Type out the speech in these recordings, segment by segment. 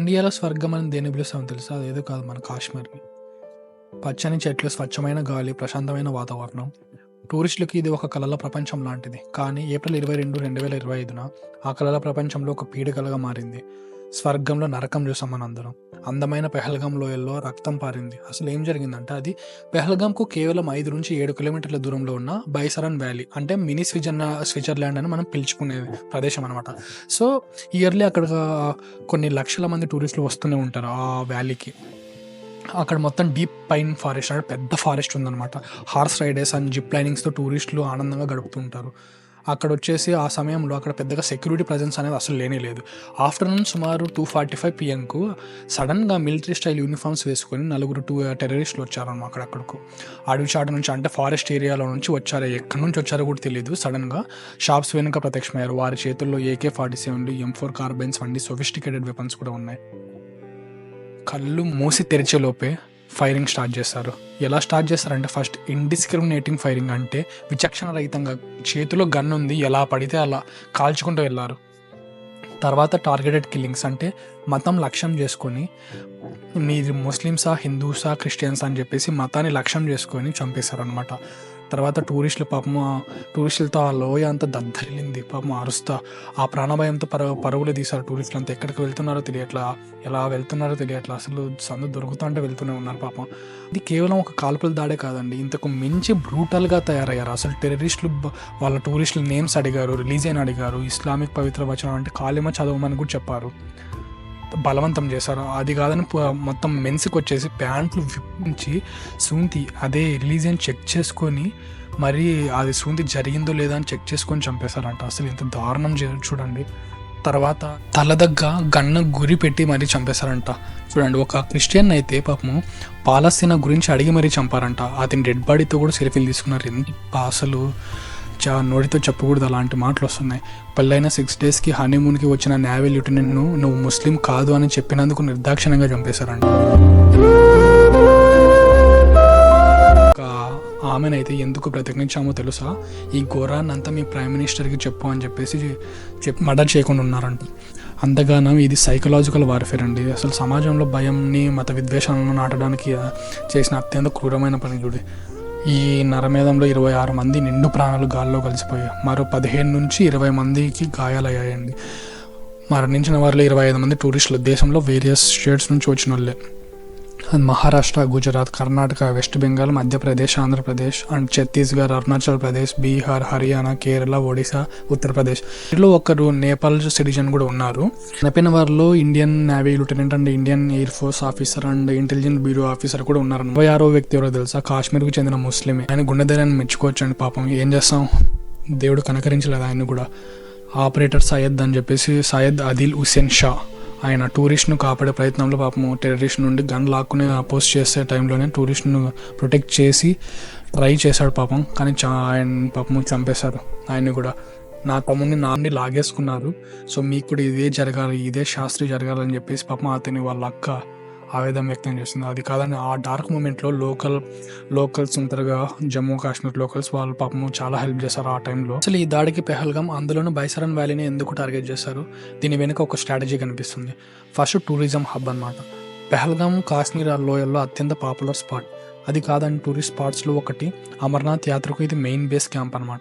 ఇండియాలో స్వర్గం అని దేని పిలుస్తామో తెలుసా? అదేదో కాదు మన కాశ్మీర్ని పచ్చని చెట్లు స్వచ్ఛమైన గాలి ప్రశాంతమైన వాతావరణం. టూరిస్టులకి ఇది ఒక కళల ప్రపంచం లాంటిది. కానీ ఏప్రిల్ ఇరవై రెండు రెండు వేల ఇరవై ఐదున ఆ కళల ప్రపంచంలో ఒక పీడకలగా మారింది. స్వర్గంలో నరకం చూసాం మనందరం అందమైన పెహల్గాం లోయల్లో రక్తం పారింది. అసలు ఏం జరిగిందంటే అది పెహల్గాంకు కేవలం ఐదు నుంచి ఏడు కిలోమీటర్ల దూరంలో ఉన్న బైసరన్ వ్యాలీ అంటే మినీ స్విజర్ స్విట్జర్లాండ్ అని మనం పిలుచుకునే ప్రదేశం అనమాట సో ఇయర్లీ అక్కడ కొన్ని లక్షల మంది టూరిస్టులు వస్తూనే ఉంటారు ఆ వ్యాలీకి. అక్కడ మొత్తం డీప్ పైన్ ఫారెస్ట్ అంటే పెద్ద ఫారెస్ట్ ఉందన్నమాట. హార్స్ రైడర్స్ అండ్ జిప్ లైనింగ్స్తో టూరిస్టులు ఆనందంగా గడుపుతుంటారు అక్కడ వచ్చేసి ఆ సమయంలో అక్కడ పెద్దగా సెక్యూరిటీ ప్రజెన్స్ అనేది అసలు లేనే లేదు. ఆఫ్టర్నూన్ సుమారు టూ ఫార్టీ ఫైవ్ పిఎంకు సడన్గా మిలిటరీ స్టైల్ యూనిఫామ్స్ వేసుకొని నలుగురు టూ టెర్రరిస్టులు వచ్చారన్నమాట అక్కడ అక్కడకు. అడవి చాటు నుంచి అంటే ఫారెస్ట్ ఏరియాలో నుంచి వచ్చారు. ఎక్కడి నుంచి వచ్చారో కూడా తెలియదు సడన్గా షాప్స్ వెనుక ప్రత్యక్షమయ్యారు. వారి చేతుల్లో ఏకే ఫార్టీ సెవెన్లు ఎం ఫోర్ కార్బైన్స్ వంటి సొఫిస్టికేటెడ్ వెపన్స్ కూడా ఉన్నాయి. కళ్ళు మూసి తెరిచే లోపే ఫైరింగ్ స్టార్ట్ చేస్తారు. ఎలా స్టార్ట్ చేస్తారంటే ఫస్ట్ ఇండిస్క్రిమినేటింగ్ ఫైరింగ్ అంటే విచక్షణ రహితంగా చేతిలో గన్ ఉంది ఎలా పడితే అలా కాల్చుకుంటూ వెళ్ళారు తర్వాత టార్గెటెడ్ కిల్లింగ్స్ అంటే మతం లక్ష్యం చేసుకొని మీది ముస్లిమ్సా హిందూసా క్రిస్టియన్స్ అని చెప్పేసి మతాన్ని లక్ష్యం చేసుకొని చంపేశారు అనమాట తర్వాత టూరిస్టులు పాపం టూరిస్టులతో ఆ లోయ అంతా దద్దరిల్లింది పాపం అరుస్తా. ఆ ప్రాణభయంతో పర పరుగులు తీశారు టూరిస్టులు అంతా. ఎక్కడికి వెళ్తున్నారో తెలియట్లా ఎలా వెళ్తున్నారో తెలియట్లా అసలు సందు దొరుకుతుంటే వెళ్తూనే ఉన్నారు పాపం. ఇది కేవలం ఒక కాల్పుల దాడే కాదండి ఇంతకు మించి బ్రూటల్గా తయారయ్యారు. అసలు టెర్రరిస్టులు వాళ్ళ టూరిస్టులు నేమ్స్ అడిగారు రిలీజియన్ అడిగారు. ఇస్లామిక్ పవిత్ర వచనం అంటే కాలిమ చదవమని కూడా చెప్పారు. బలవంతం చేశారు. అది కాదని మొత్తం మెన్స్కి వచ్చేసి ప్యాంట్లు విప్పించి సూంతి అదే రిలీజియన్ చెక్ చేసుకొని మరి అది సూంతి జరిగిందో లేదో అని చెక్ చేసుకొని చంపేశారంట. అసలు ఇంత దారుణం చూడండి. తర్వాత తల దగ్గ గన్న గురి పెట్టి మరీ చంపేశారంట. చూడండి ఒక క్రిస్టియన్ అయితే పాపము పాలస్తీనా గురించి అడిగి మరీ చంపారంట. అతని డెడ్ బాడీతో కూడా సెల్ఫీలు తీసుకున్నారు. అసలు చా నోటితో చెప్పకూడదు అలాంటి మాటలు వస్తున్నాయి. పెళ్ళైన సిక్స్ డేస్కి హనీమూన్కి వచ్చిన నేవీ లెఫ్టినెంట్ను నువ్వు ముస్లిం కాదు అని చెప్పినందుకు నిర్దాక్షిణ్యంగా చంపేశారంట. ఆమెనైతే ఎందుకు ప్రతిజ్ఞించామో తెలుసా? ఈ ఘోరాన్ని అంతా మీ ప్రైమ్ మినిస్టర్కి చెప్పు అని చెప్పేసి చెప్పి మర్డర్ చేయకుండా ఉన్నారంట. అంతగానం ఇది సైకలాజికల్ వార్ఫేర్ అండి. అసలు సమాజంలో భయంని మత విద్వేషాలను నాటడానికి చేసిన అత్యంత క్రూరమైన పని చూడి. ఈ నరమేధంలో ఇరవై ఆరు మంది నిండు ప్రాణాలు గాల్లో కలిసిపోయాయి. మరో పదిహేను నుంచి ఇరవై మందికి గాయాలయ్యాయండి. మరణించిన వారిలో ఇరవై ఐదు మంది టూరిస్టులు. దేశంలో వేరియస్ స్టేట్స్ నుంచి వచ్చిన వాళ్ళే. Maharashtra Gujarat Karnataka west Bengal Madhya Pradesh Andhra Pradesh and Chhattisgarh Arunachal Pradesh Bihar Haryana Kerala Odisha Uttar Pradesh. వీటిలో ఒకరు నేపాల్ సిటిజన్ కూడా ఉన్నారు. చనిపోయిన వారిలో Indian navy lieutenant and Indian air force officer and intelligence bureau officer కూడా ఉన్నారు. ఇరవై ఆరో వ్యక్తి ఎవరో తెలుసా? కాశ్మీర్కు చెందిన ముస్లిమే. ఆయన గుండెధైర్యాన్ని మెచ్చుకోవచ్చు అండి పాపం. ఏం చేస్తాం? దేవుడు కనకరించలేదు ఆయన కూడా. ఆపరేటర్ సయ్యద్ అని చెప్పేసి సయ్యద్ అదిల్ హుసేన్ షా. ఆయన టూరిస్ట్ను కాపాడే ప్రయత్నంలో పాపము టెర్రరిస్ట్ నుండి గన్ లాక్కుని అపోజ్ చేసే టైంలోనే టూరిస్ట్ను ప్రొటెక్ట్ చేసి ట్రై చేశాడు పాపం. కానీ చా ఆయన పాపము చంపేశారు. ఆయన్ని కూడా నా తమ్ముడిని నాన్ని లాగేసుకున్నారు. సో మీకు కూడా ఇదే జరగాలి ఇదే శాస్త్రి జరగాలని చెప్పేసి పాపం అతని వాళ్ళ అక్క ఆవేదన వ్యక్తం చేస్తుంది. అది కాదని ఆ డార్క్ మూమెంట్లో లోకల్ లోకల్స్ ఉంటారుగా జమ్మూ కాశ్మీర్ లోకల్స్ వాళ్ళు పాపము చాలా హెల్ప్ చేశారు ఆ టైంలో. అసలు ఈ దాడికి పెహల్గాం అందులోనూ బైసరన్ వ్యాలీని ఎందుకు టార్గెట్ చేశారు దీని వెనుక ఒక స్ట్రాటజీ కనిపిస్తుంది. ఫస్ట్ టూరిజం హబ్ అన్నమాట. పెహల్గాం కాశ్మీర్ ఆ లోయల్లో అత్యంత పాపులర్ స్పాట్. అది కాదని టూరిస్ట్ స్పాట్స్లో ఒకటి అమర్నాథ్ యాత్రకు ఇది మెయిన్ బేస్ క్యాంప్ అనమాట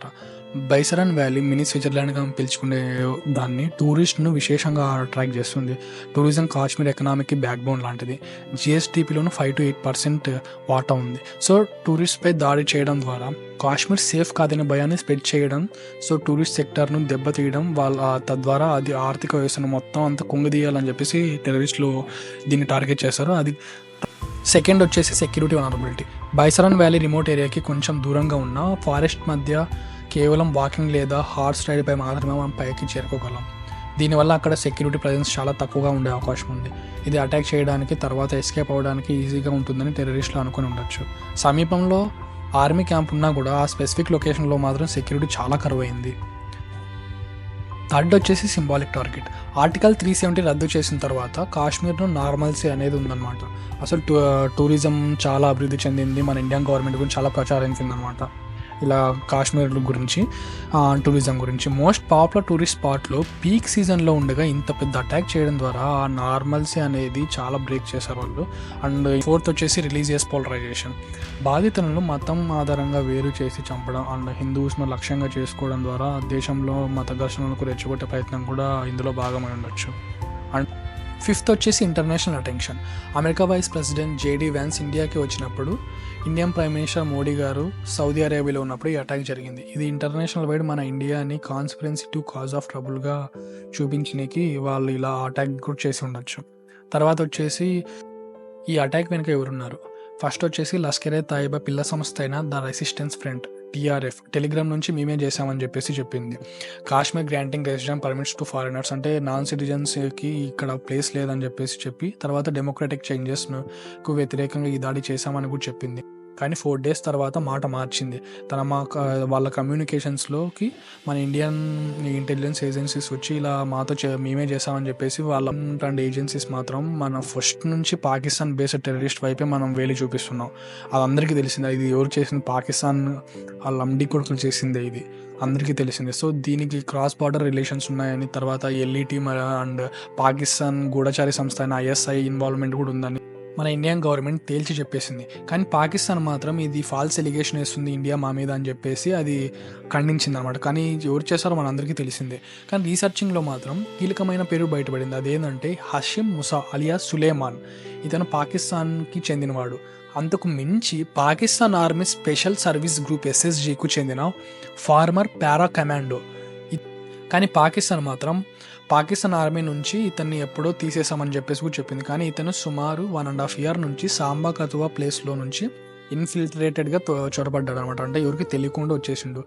బైసరన్ వ్యాలీ మినీ స్విట్జర్లాండ్గా పిలుచుకునే దాన్ని టూరిస్ట్ను విశేషంగా అట్రాక్ట్ చేస్తుంది. టూరిజం కాశ్మీర్ ఎకనామీకి బ్యాక్ బోన్ లాంటిది. జిఎస్టీపీలోనూ ఫైవ్ టు ఎయిట్ పర్సెంట్ వాటా ఉంది. సో టూరిస్ట్పై దాడి చేయడం ద్వారా కాశ్మీర్ సేఫ్ కాదనే భయాన్ని స్ప్రెడ్ చేయడం సో టూరిస్ట్ సెక్టర్ను దెబ్బతీయడం వాళ్ళ తద్వారా అది ఆర్థిక వ్యవస్థను మొత్తం అంతా కుంగదీయాలని చెప్పేసి టెరరిస్టులు దీన్ని టార్గెట్ చేశారు. అది సెకండ్ వచ్చేసి security vulnerability. Baisaran valley remote ఏరియాకి కొంచెం దూరంగా ఉన్న ఫారెస్ట్ మధ్య కేవలం వాకింగ్ లేదా హార్స్ రైడ్పై మాత్రమే మనం పైకి చేరుకోగలం. దీనివల్ల అక్కడ సెక్యూరిటీ ప్రజెన్స్ చాలా తక్కువగా ఉండే అవకాశం ఉంది. ఇది అటాక్ చేయడానికి తర్వాత ఎస్కేప్ అవ్వడానికి ఈజీగా ఉంటుందని టెర్రరిస్టులు అనుకుని ఉండొచ్చు. సమీపంలో ఆర్మీ క్యాంప్ ఉన్నా కూడా ఆ స్పెసిఫిక్ లొకేషన్లో మాత్రం సెక్యూరిటీ చాలా కరువైంది. థర్డ్ వచ్చేసి symbolic target. Article three seventy రద్దు చేసిన తర్వాత కాశ్మీర్ను నార్మల్సీ అనేది ఉందన్నమాట. అసలు టూ టూరిజం చాలా అభివృద్ధి చెందింది మన ఇండియన్ గవర్నమెంట్ గురించి చాలా ప్రచారించింది అనమాట ఇలా కాశ్మీర్ గురించి టూరిజం గురించి. మోస్ట్ పాపులర్ టూరిస్ట్ స్పాట్లో పీక్ సీజన్లో ఉండగా ఇంత పెద్ద అటాక్ చేయడం ద్వారా ఆ నార్మల్సీ అనేది చాలా బ్రేక్ చేశారు వాళ్ళు. అండ్ ఫోర్త్ వచ్చేసి రిలీజియస్ పోలరైజేషన్ బాధితులను మతం ఆధారంగా వేరు చేసి చంపడం అండ్ హిందూస్ను లక్ష్యంగా చేసుకోవడం ద్వారా దేశంలో మత ఘర్షణలకు రెచ్చగొట్టే ప్రయత్నం కూడా ఇందులో భాగమై ఉండొచ్చు. అండ్ ఫిఫ్త్ వచ్చేసి international attention America vice president JD Vance ఇండియాకి వచ్చినప్పుడు ఇండియన్ ప్రైమ్ మినిస్టర్ మోడీ గారు సౌదీ అరేబియాలో ఉన్నప్పుడు ఈ అటాక్ జరిగింది. ఇది ఇంటర్నేషనల్ వైడ్ మన ఇండియాని కాన్స్పిరెన్సీ టు కాజ్ ఆఫ్ ట్రబుల్గా చూపించడానికి వాళ్ళు ఇలా అటాక్ కూడా చేసి ఉండొచ్చు. తర్వాత వచ్చేసి ఈ అటాక్ వెనుక ఎవరున్నారు? ఫస్ట్ వచ్చేసి లష్కరే తాయిబా పిల్ల సంస్థ అయిన the resistance front. TRF telegram నుంచి మేమే చేసామని చెప్పేసి చెప్పింది. Kashmir granting resident permits to foreigners అంటే నాన్ సిటిజన్స్కి ఇక్కడ ప్లేస్ లేదని చెప్పేసి చెప్పి తర్వాత డెమోక్రటిక్ చేంజెస్కు వ్యతిరేకంగా ఈ దాడి చేశామని కూడా చెప్పింది. కానీ ఫోర్ డేస్ తర్వాత మాట మార్చింది. తన మా వాళ్ళ కమ్యూనికేషన్స్లోకి మన ఇండియన్ ఇంటెలిజెన్స్ ఏజెన్సీస్ వచ్చి ఇలా మాతో చే- మేమే చేసామని చెప్పేసి వాళ్ళ రెండు ఏజెన్సీస్ మాత్రం మన ఫస్ట్ నుంచి పాకిస్తాన్ బేస్డ్ టెర్రరిస్ట్ వైపే మనం వేలి చూపిస్తున్నాం. అది అందరికీ తెలిసిందే. ఇది ఎవరు చేసింది? పాకిస్తాన్ వాళ్ళ లండి కొడుకులు చేసిందే ఇది. అందరికీ తెలిసిందే. సో దీనికి క్రాస్ బార్డర్ రిలేషన్స్ ఉన్నాయని తర్వాత ఎల్ఈటీ అండ్ పాకిస్తాన్ గూఢచారి సంస్థ అయిన ఐఎస్ఐ ఇన్వాల్వ్మెంట్ కూడా ఉందని మన ఇండియన్ గవర్నమెంట్ తేల్చి చెప్పేసింది. కానీ పాకిస్తాన్ మాత్రం ఇది ఫాల్స్ ఎలిగేషన్ వేస్తుంది ఇండియా మా మీద అని చెప్పేసి అది ఖండించింది అనమాట కానీ ఎవరు చేశారో మనందరికీ తెలిసిందే. కానీ రీసెర్చింగ్లో మాత్రం కీలకమైన పేరు బయటపడింది. అదేంటంటే హషిమ్ ముసా అలియా సులేమాన్ ఇతను పాకిస్తాన్కి చెందినవాడు. అంతకు మించి Pakistan army special service group ఎస్ఎస్జీకు చెందిన ఫార్మర్ పారా కమాండో కానీ పాకిస్తాన్ మాత్రం పాకిస్తాన్ ఆర్మీ నుంచి ఇతన్ని ఎప్పుడో తీసేసామని చెప్పేసి కూడా చెప్పింది. కానీ ఇతను సుమారు వన్ అండ్ హాఫ్ ఇయర్ నుంచి సాంబా కతువా ప్లేస్లో నుంచి ఇన్ఫిల్ట్రేటెడ్గా చొరబడ్డాడు అనమాట అంటే ఎవరికి తెలియకుండా వచ్చేసిండు.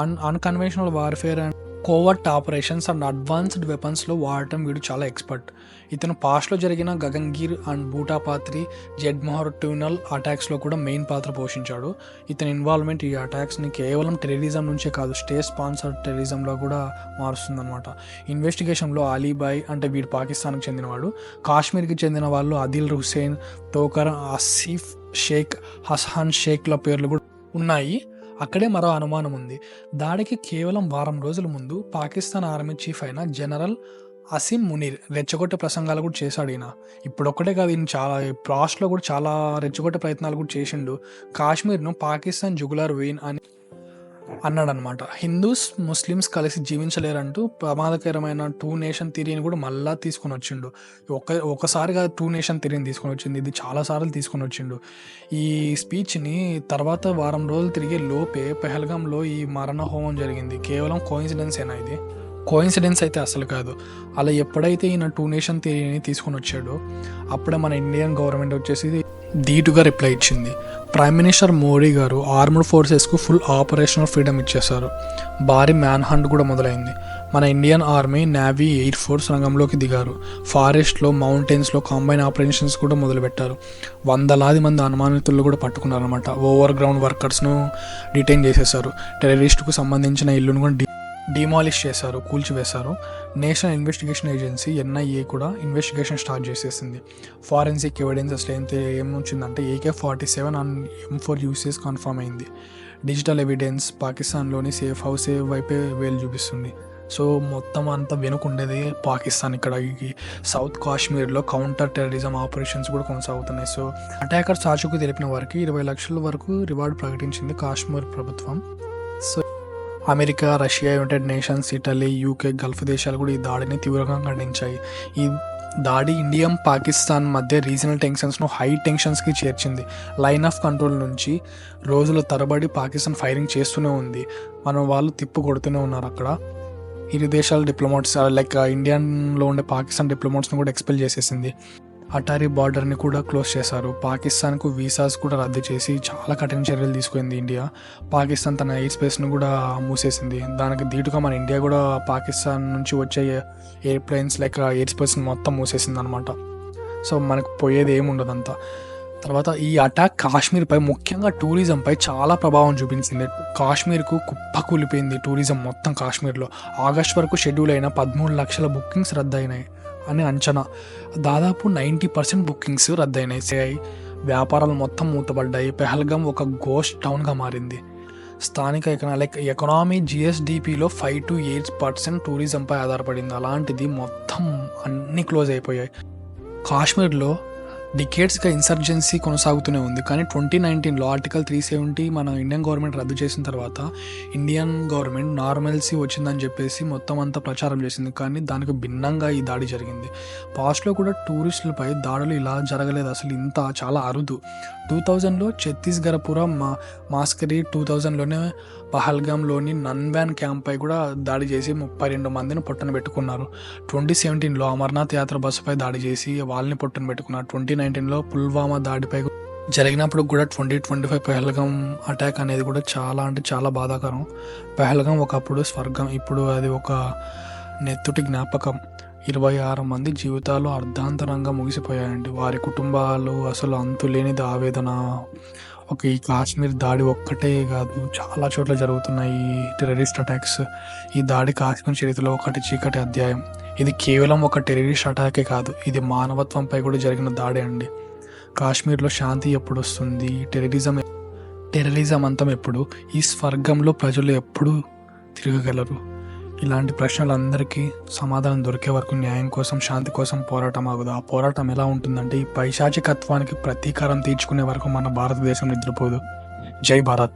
Un unconventional warfare and covert operations and advanced వెపన్స్లో వాడటం వీడు చాలా ఎక్స్పర్ట్. ఇతను పాస్ట్లో జరిగిన గగన్గీర్ అండ్ బూటాపాత్రి జెడ్ ట్యూనల్ అటాక్స్లో కూడా మెయిన్ పాత్ర పోషించాడు. ఇతని ఇన్వాల్వ్మెంట్ ఈ అటాక్స్ని కేవలం టెర్రరిజం నుంచే కాదు స్టేట్ స్పాన్సర్ టెర్రరిజంలో కూడా మారుస్తుందన్నమాట. ఇన్వెస్టిగేషన్లో అలీబాయ్ అంటే వీడు పాకిస్తాన్కి చెందినవాడు. కాశ్మీర్కి చెందిన వాళ్ళు అదిల్ హుసేన్ టోకర్ ఆసిఫ్ షేక్ హస్హాన్ షేక్ల పేర్లు కూడా ఉన్నాయి. అక్కడే మరో అనుమానం ఉంది. దాడికి కేవలం వారం రోజుల ముందు పాకిస్తాన్ ఆర్మీ చీఫ్ అయిన జనరల్ అసీం మునీర్ రెచ్చగొట్టే ప్రసంగాలు కూడా చేశాడు ఈయన. ఇప్పుడు ఒక్కటే కాదు ఈయన చాలా ప్రాస్ట్లో కూడా చాలా రెచ్చగొట్టే ప్రయత్నాలు కూడా చేసిండు. కాశ్మీర్ను పాకిస్తాన్ జుగులార్ వెయిన్ అని అన్నాడనమాట. హిందూస్ ముస్లిమ్స్ కలిసి జీవించలేరంటూ ప్రమాదకరమైన టూ నేషన్ థిరీని కూడా మళ్ళా తీసుకొని వచ్చిండు. ఒక ఒకసారిగా టూ నేషన్ థిరీని తీసుకొని వచ్చింది. ఇది చాలా సార్లు తీసుకొని వచ్చిండు. ఈ స్పీచ్ని తర్వాత వారం రోజులు తిరిగే లోపే పెహల్గాంలో ఈ మరణ హోమం జరిగింది. కేవలం కోయిన్సిడెన్స్ ఏనా ఇది? కోయిన్సిడెన్స్ అయితే అసలు కాదు. అలా ఎప్పుడైతే ఈయన టూ నేషన్ థియరీని తీసుకొని వచ్చాడో అప్పుడే మన ఇండియన్ గవర్నమెంట్ వచ్చేసి ధీటుగా రిప్లై ఇచ్చింది. ప్రైమ్ మినిస్టర్ మోడీ గారు ఆర్మ్డ్ ఫోర్సెస్కు ఫుల్ ఆపరేషనల్ ఫ్రీడమ్ ఇచ్చేశారు. భారీ మ్యాన్ హంట్ కూడా మొదలైంది. మన Indian army navy air force రంగంలోకి దిగారు. ఫారెస్ట్లో మౌంటైన్స్లో కాంబైన్ ఆపరేషన్స్ కూడా మొదలుపెట్టారు. వందలాది మంది అనుమానితులు కూడా పట్టుకున్నారనమాట ఓవర్ గ్రౌండ్ వర్కర్స్ను డిటైన్ చేసేశారు. టెర్రరిస్టుకు సంబంధించిన ఇల్లును కూడా డి డిమాలిష్ చేశారు కూల్చివేశారు. నేషనల్ ఇన్వెస్టిగేషన్ ఏజెన్సీ ఎన్ఐఏ కూడా ఇన్వెస్టిగేషన్ స్టార్ట్ చేసేసింది. ఫారెన్సిక్ ఎవిడెన్స్ అసలు ఏం ఏమొచ్చిందంటే AK forty seven and M four uses confirm అయింది. డిజిటల్ ఎవిడెన్స్ పాకిస్తాన్లోని సేఫ్ హౌస్ వైపే వేలు చూపిస్తుంది. సో మొత్తం అంతా వెనుకుండేది పాకిస్తాన్ ఇక్కడ. సౌత్ కాశ్మీర్లో కౌంటర్ టెర్రరిజం ఆపరేషన్స్ కూడా కొనసాగుతున్నాయి. సో అటాకర్ సాచుకు తెలిపిన వారికి ఇరవై లక్షల వరకు రివార్డ్ ప్రకటించింది కాశ్మీర్ ప్రభుత్వం. So America Russia United Nations Italy UK Gulf దేశాలు కూడా ఈ దాడిని తీవ్రంగా ఖండించాయి. ఈ దాడి ఇండియా పాకిస్తాన్ మధ్య రీజనల్ టెన్షన్స్ను హై టెన్షన్స్కి చేర్చింది. లైన్ ఆఫ్ కంట్రోల్ నుంచి రోజుల తరబడి పాకిస్తాన్ ఫైరింగ్ చేస్తూనే ఉంది. మనం వాళ్ళు తిప్పు కొడుతూనే ఉన్నారు అక్కడ. ఇరు దేశాల డిప్లొమాట్స్ లైక్ ఇండియన్లో ఉండే పాకిస్తాన్ డిప్లొమాట్స్ని కూడా ఎక్స్పెల్ చేసేసింది. అటారీ బార్డర్ని కూడా క్లోజ్ చేశారు. పాకిస్తాన్కు వీసాస్ కూడా రద్దు చేసి చాలా కఠిన చర్యలు తీసుకుంది ఇండియా. పాకిస్తాన్ తన ఎయిర్ స్పేస్ను కూడా మూసేసింది. దానికి ధీటుగా మన ఇండియా కూడా పాకిస్తాన్ నుంచి వచ్చే ఎయిర్ప్లెయిన్స్ లైక్ ఎయిర్ స్పేస్ని మొత్తం మూసేసింది అనమాట సో మనకు పోయేది ఏమి తర్వాత ఈ అటాక్ కాశ్మీర్పై ముఖ్యంగా టూరిజంపై చాలా ప్రభావం చూపించింది. కాశ్మీర్కు కుప్ప కూలిపోయింది టూరిజం మొత్తం కాశ్మీర్లో. ఆగస్ట్ వరకు షెడ్యూల్ అయిన పదమూడు లక్షల బుకింగ్స్ రద్దయినాయి. అని అంచనా. దాదాపు నైంటీ పర్సెంట్ బుకింగ్స్ రద్దయినాయి. వ్యాపారాలు మొత్తం మూతపడ్డాయి. పెహల్గం ఒక గోస్ట్ టౌన్గా మారింది. స్థానిక ఎకనా లైక్ ఎకనామీ జిఎస్డిపిలో ఫైవ్ టు ఎయిట్ పర్సెంట్ టూరిజంపై ఆధారపడింది. అలాంటిది మొత్తం అన్నీ క్లోజ్ అయిపోయాయి. కాశ్మీర్లో డికేట్స్గా ఇన్సర్జెన్సీ కొనసాగుతూనే ఉంది. కానీ ట్వంటీ నైన్టీన్లో ఆర్టికల్ త్రీ సెవెంటీ మన ఇండియన్ గవర్నమెంట్ రద్దు చేసిన తర్వాత ఇండియన్ గవర్నమెంట్ నార్మల్సీ వచ్చిందని చెప్పేసి మొత్తం అంతా ప్రచారం చేసింది. కానీ దానికి భిన్నంగా ఈ దాడి జరిగింది. పాస్ట్లో కూడా టూరిస్టులపై దాడులు ఇలా జరగలేదు. అసలు ఇంత చాలా అరుదు. టూ థౌజండ్లో ఛత్తీస్గఢ్పురం మా మాస్కరీ టూ థౌజండ్లోనే పహల్గామ్లోని నన్వ్యాన్ క్యాంప్పై కూడా దాడి చేసి ముప్పై రెండు మందిని పొట్టన పెట్టుకున్నారు. ట్వంటీ సెవెంటీన్లో అమర్నాథ్ యాత్ర బస్సుపై దాడి చేసి వాళ్ళని పొట్టన పెట్టుకున్నారు. ట్వంటీ నైన్టీన్లో పుల్వామా దాడిపై జరిగినప్పుడు కూడా twenty twenty five Pahalgam attack అనేది కూడా చాలా అంటే చాలా బాధాకరం. పెహల్గం ఒకప్పుడు స్వర్గం ఇప్పుడు అది ఒక నెత్తుటి జ్ఞాపకం. ఇరవై ఆరు మంది జీవితాలు అర్ధాంతరంగా ముగిసిపోయాయండి. వారి కుటుంబాలు అసలు అంతులేనిది ఆవేదన ఒక ఈ కాశ్మీర్ దాడి ఒక్కటే కాదు చాలా చోట్ల జరుగుతున్నాయి ఈ టెర్రరిస్ట్ అటాక్స్ ఈ దాడి కాశ్మీర్ చరిత్రలో ఒకటి చీకటి అధ్యాయం. ఇది కేవలం ఒక టెర్రరిస్ట్ అటాకే కాదు ఇది మానవత్వంపై కూడా జరిగిన దాడి అండి. కాశ్మీర్లో శాంతి ఎప్పుడు వస్తుంది? టెర్రరిజం టెర్రరిజం అంతం ఎప్పుడు? ఈ స్వర్గంలో ప్రజలు ఎప్పుడు తిరగగలరు? ఇలాంటి ప్రశ్నలందరికీ సమాధానం దొరికే వరకు న్యాయం కోసం శాంతి కోసం పోరాటం ఆగదు? ఆ పోరాటం ఎలా ఉంటుందంటే ఈ పైశాచికత్వానికి ప్రతీకారం తీర్చుకునే వరకు మన భారతదేశం నిద్రపోదు. జై భారత్.